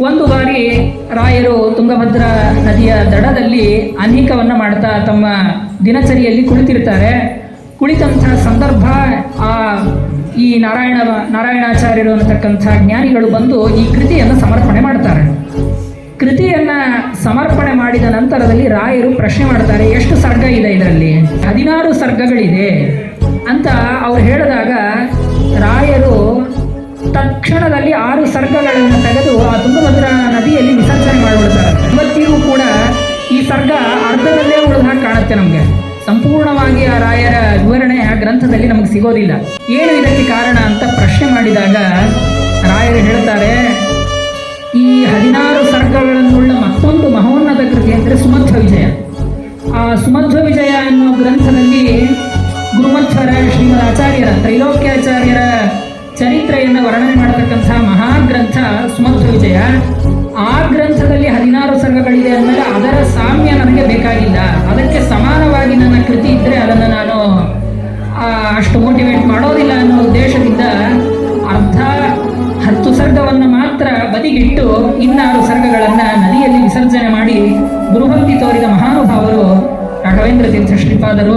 ಒಂದು ಬಾರಿ ರಾಯರು ತುಂಗಭದ್ರಾ ನದಿಯ ದಡದಲ್ಲಿ ಅನೇಕವನ್ನು ಮಾಡ್ತಾ ತಮ್ಮ ದಿನಚರಿಯಲ್ಲಿ ಕುಳಿತಿರ್ತಾರೆ. ಕುಳಿತಂಥ ಸಂದರ್ಭ, ಆ ಈ ನಾರಾಯಣ, ನಾರಾಯಣಾಚಾರ್ಯರು ಅನ್ನತಕ್ಕಂಥ ಜ್ಞಾನಿಗಳು ಬಂದು ಈ ಕೃತಿಯನ್ನು ಸಮರ್ಪಣೆ ಮಾಡ್ತಾರೆ. ಕೃತಿಯನ್ನು ಸಮರ್ಪಣೆ ಮಾಡಿದ ನಂತರದಲ್ಲಿ ರಾಯರು ಪ್ರಶ್ನೆ ಮಾಡ್ತಾರೆ, ಎಷ್ಟು ಸರ್ಗ ಇದೆ ಇದರಲ್ಲಿ? ಹದಿನಾರು ಸರ್ಗಗಳಿದೆ ಅಂತ ಅವ್ರು ಹೇಳಿದಾಗ ತಕ್ಷಣದಲ್ಲಿ ಆರು ಸರ್ಗಗಳನ್ನು ತೆಗೆದು ಆ ತುಂಗಭದ್ರಾ ನದಿಯಲ್ಲಿ ವಿಸರ್ಜನೆ ಮಾಡಿಬಿಡ್ತಾರೆ. ಇವತ್ತಿಗೂ ಕೂಡ ಈ ಸರ್ಗ ಅರ್ಧದಲ್ಲೇ ಉಳಿದ ಹಾಗೆ ಕಾಣುತ್ತೆ ನಮಗೆ. ಸಂಪೂರ್ಣವಾಗಿ ಆ ರಾಯರ ವಿವರಣೆ ಆ ಗ್ರಂಥದಲ್ಲಿ ನಮಗೆ ಸಿಗೋದಿಲ್ಲ. ಏನು ಇದಕ್ಕೆ ಕಾರಣ ಅಂತ ಪ್ರಶ್ನೆ ಮಾಡಿದಾಗ ರಾಯರು ಹೇಳ್ತಾರೆ, ಈ ಹದಿನಾರು ಸರ್ಗಗಳನ್ನುಳ್ಳ ಮತ್ತೊಂದು ಮಹೋನ್ನತ ಕೃತಿ ಅಂದರೆ ಸುಮಧ್ವ ವಿಜಯ. ಆ ಸುಮಧ್ವ ವಿಜಯ ಅನ್ನುವ ಗ್ರಂಥದಲ್ಲಿ ಗುರುಮಧ್ವರ ಶ್ರೀಮದ್ ಆಚಾರ್ಯರ ತ್ರೈಲೋಕ್ಯ ವರ್ಣನೆ ಮಹಾ ಗ್ರಂಥ ಸುಮಧ್ವ ವಿಜಯ, ಆ ಗ್ರಂಥದಲ್ಲಿ ಹದಿನಾರು ಸರ್ಗಗಳಿದೆ ಅಂದಮೇಲೆ ಅದರ ಸಾಮ್ಯ ನನಗೆ ಬೇಕಾಗಿಲ್ಲ. ಅದಕ್ಕೆ ಸಮಾನವಾಗಿ ನನ್ನ ಕೃತಿ ಇದ್ದರೆ ಅದನ್ನು ನಾನು ಅಷ್ಟು ಮೋಟಿವೇಟ್ ಮಾಡೋದಿಲ್ಲ ಅನ್ನೋ ಉದ್ದೇಶದಿಂದ ಅರ್ಧ ಹತ್ತು ಸರ್ಗವನ್ನು ಮಾತ್ರ ಬದಿಗಿಟ್ಟು ಇನ್ನಾರು ಸರ್ಗಗಳನ್ನು ನದಿಯಲ್ಲಿ ವಿಸರ್ಜನೆ ಮಾಡಿ ಗುರುಭಕ್ತಿ ತೋರಿದ ಮಹಾನುಭಾವರು ರಾಘವೇಂದ್ರ ತೀರ್ಥ ಶ್ರೀಪಾದರು